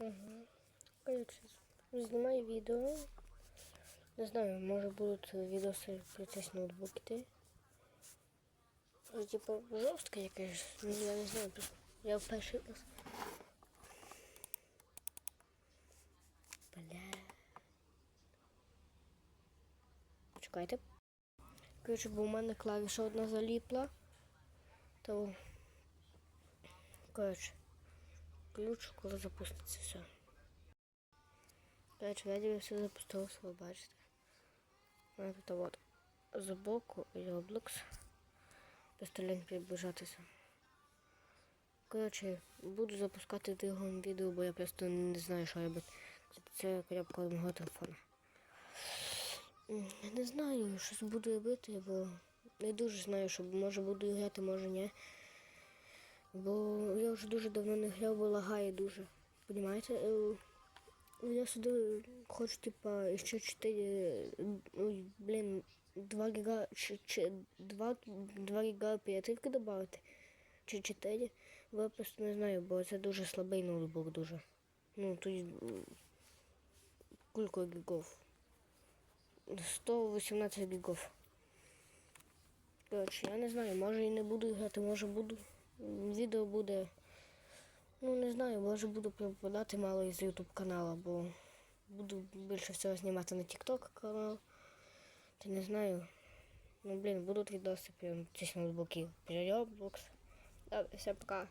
Угу. Коротше, знімаю відео. Не знаю, може будуть відоси про цей ноутбук іти. Ну, Типу, жорстко якесь, ну я не знаю, я в перший раз. Бля. Почекайте. Коротше, бо у мене клавіша одна заліпла. То. Коротше. Ключ, коли запуститься все. Коротше, вроді все запустилося, ви бачите. У мене тут от збоку Roblox. Просто лень приближатися. Коротше, буду запускати другому відео, бо я просто не знаю, що робити. Це коробка мого телефона. Не знаю, щось буду робити, бо не дуже знаю, що може буду грати, може ні. Бо я вже дуже давно не грав, бо лагає дуже. Понімаєте? Е, Я сюди хочу, типа, ще 4, ой, блін, 2 гіга, чи, чи, 2, 2 гіга оперативки додати, чи 4. Я просто не знаю, бо це дуже слабий ноутбук дуже. Ну, тут кілька гігов. 118 гігов. Коротше, я не знаю, може і не буду грати, може буду. Відео буде. Ну, не знаю, може буду пропадати мало із YouTube каналу, бо буду більше всього знімати на TikTok канал. Та не знаю. Ну, блін, будуть відоси прям ці ноутбуків. Про Roblox. Да, все, пока.